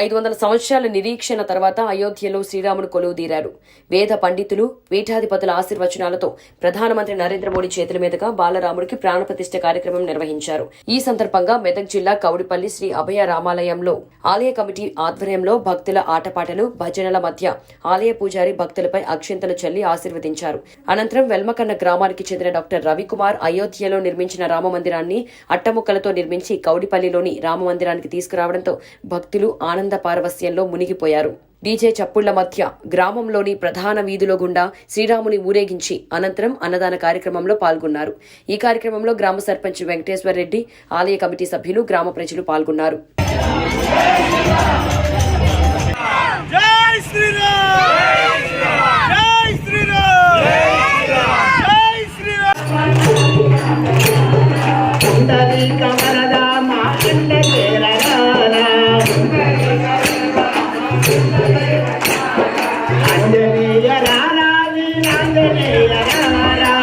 ఐదు వందల సంవత్సరాల నిరీక్షణ తర్వాత అయోధ్యలో శ్రీరాముడు కొలువుదీరారు వేద పండితులు పీఠాధిపతుల ఆశీర్వచనాలతో ప్రధానమంత్రి నరేంద్ర మోడీ చేతుల మీదుగా బాలరాముడికి ప్రాణప్రతిష్ఠ కార్యక్రమం నిర్వహించారు. ఈ సందర్భంగా మెదక్ జిల్లా కౌడిపల్లి శ్రీ అభయ రామాలయంలో ఆలయ కమిటీ ఆధ్వర్యంలో భక్తుల ఆటపాటలు భజనల మధ్య ఆలయ పూజారి భక్తులపై అక్షింతలు చల్లి ఆశీర్వదించారు. అనంతరం వెల్మకన్న గ్రామానికి చెందిన డాక్టర్ రవికుమార్ అయోధ్యలో నిర్మించిన రామమందిరాన్ని అట్టముక్కలతో నిర్మించి కౌడిపల్లిలోని రామమందిరానికి తీసుకురావడంతో భక్తులు ఆనంద పారవస్యంలో మునిగిపోయారు. డీజే చప్పుళ్ళ మధ్య గ్రామంలోని ప్రధాన వీధిలో గుండా శ్రీరాముని ఊరేగించి అనంతరం అన్నదాన కార్యక్రమంలో పాల్గొన్నారు. ఈ కార్యక్రమంలో గ్రామ సర్పంచ్ వెంకటేశ్వర్ రెడ్డి ఆలయ కమిటీ సభ్యులు గ్రామ ప్రజలు పాల్గొన్నారు. జై అంజనేయ రారా వీరాంజనేయ రారా